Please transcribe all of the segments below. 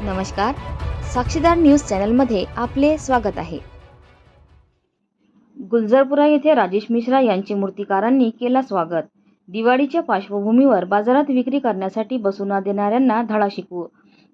नमस्कार. साक्षीदार न्यूज चॅनलमध्ये आपले स्वागत आहे. गुलजारपुरा येथे राजेश मिश्रा यांचे मूर्तिकारांनी केला स्वागत. दिवाळीच्या पार्श्वभूमीवर बाजारात विक्री करण्यासाठी बसू देणाऱ्यांना धडा शिकवू.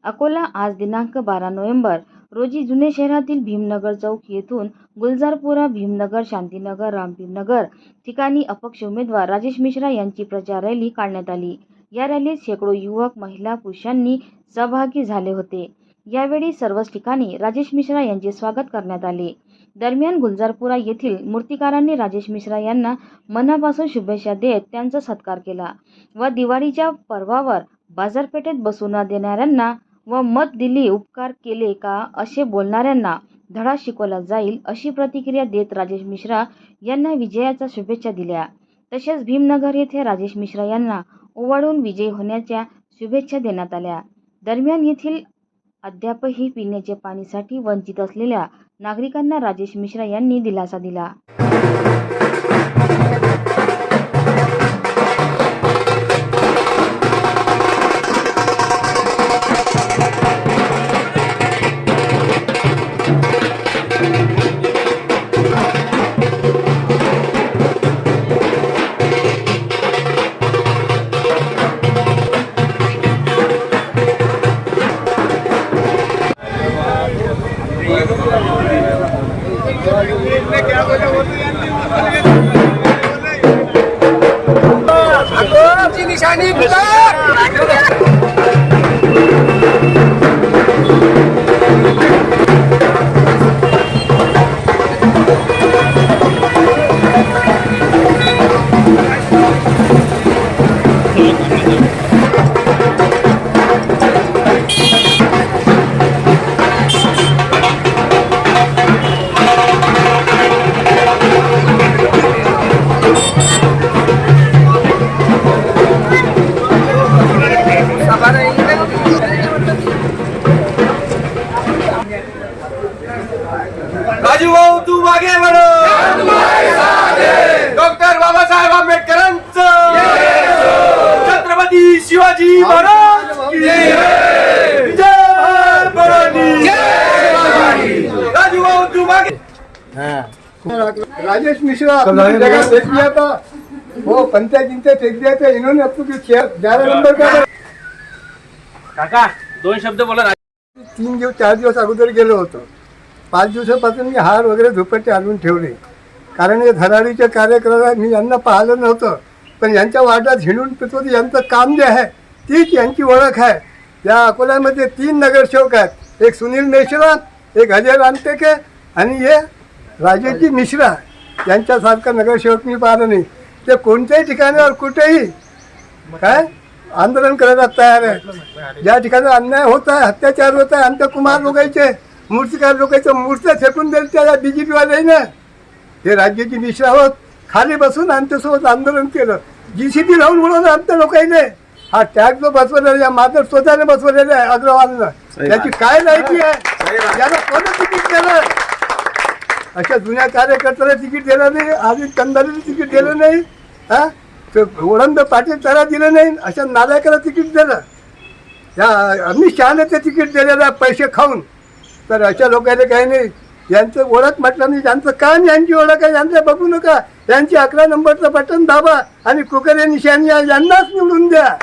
अकोला आज दिनांक बारा नोव्हेंबर रोजी जुने शहरातील भीमनगर चौक येथून गुलजारपुरा भीमनगर शांतीनगर रामभीमनगर ठिकाणी अपक्ष उमेदवार राजेश मिश्रा यांची प्रचार रॅली काढण्यात आली. या रॅलीत शेकडो युवक महिला पुरुषांनी सहभागी झाले होते. यावेळी सर्वच ठिकाणी राजेश मिश्रा यांचे स्वागत करण्यात आले. दरम्यान गुलजारपुरा येथील मूर्तिकारांनी राजेश मिश्रा यांना मनापासून शुभेच्छा देत त्यांचा सत्कार केला व दिवाळीच्या पर्वावर बाजारपेठेत बसू न देणाऱ्यांना व मत दिली उपकार केले का असे बोलणाऱ्यांना धडा शिकवला जाईल अशी प्रतिक्रिया देत राजेश मिश्रा यांना विजयाच्या शुभेच्छा दिल्या. तसेच भीमनगर येथे राजेश मिश्रा यांना ओवाळून विजयी होण्याच्या शुभेच्छा देण्यात आल्या. दरम्यान येथील अद्यापही पिण्याच्या पाणीसाठी वंचित असलेल्या नागरिकांना राजेश मिश्रा यांनी दिलासा दिला. आमची राजू भाऊ तू मागे म्हणो डॉक्टर बाबासाहेब आंबेडकरांचं. छत्रपती शिवाजी महाराज की जय. भवानी. राजू भाऊ तू मागे. राजेश मिश्रा फेंक दिया था वो पंचायत जिनसे फेंक दिया था इन्होंने ग्यारह नंबर का काका दोन शब्द बोला तीन दिवस चार दिवस अगोदर गेलो होतो. पाच दिवसापासून मी हार वगैरे झोपटे आणून ठेवले. कारण हे धराडीच्या कार्यक्रमात मी यांना पाहिलं नव्हतं. पण यांच्या वार्डात हिंडून पितो यांचं काम जे आहे तीच यांची ओळख आहे. या अकोल्यामध्ये तीन नगरसेवक आहेत. एक सुनील मेश्राम एक अजय रामटेके आणि हे राजेजी मिश्रा. यांच्यासारखा नगरसेवक मी पाहिलं नाही. ते कोणत्याही ठिकाणावर कुठेही काय आंदोलन करायला तयार आहे ज्या ठिकाणी अन्याय होत आहे अत्याचार होत आहे आमच्या कुमार लोकांचे मूर्तिकार लोकांच्या मूर्त्या फेकून दिल्या त्या बी जे पीवाल्यानं हे राज्याची मिश्रा होत. खाली बसून आमच्यासोबत आंदोलन केलं. जी सी पी लावून म्हणून आमच्या लोकांनी. हा टॅग जो बसवलेला या माझं स्वतःने बसवलेला आहे अग्रवालनं. त्याची काय लायकी आहे? याला कोणं तिकीट दिलं? अशा जुन्या कार्यकर्त्याला तिकीट दिलं नाही. आधी कंदारीला तिकीट दिलं नाही. हा? ओळंद पाटील त्याला दिलं नाही. अशा नालायकाला तिकीट दिलं. या अमित शहाने ते तिकीट दिलेलं आहे पैसे खाऊन. तर अशा लोकांना काही नाही. यांचं ओळख म्हटलं नाही. यांचं काम यांची ओळख आहे. यांचं बघू नका. यांची अकरा नंबरचं बटन दाबा आणि कुकर निशाणी यांनाच निवडून द्या.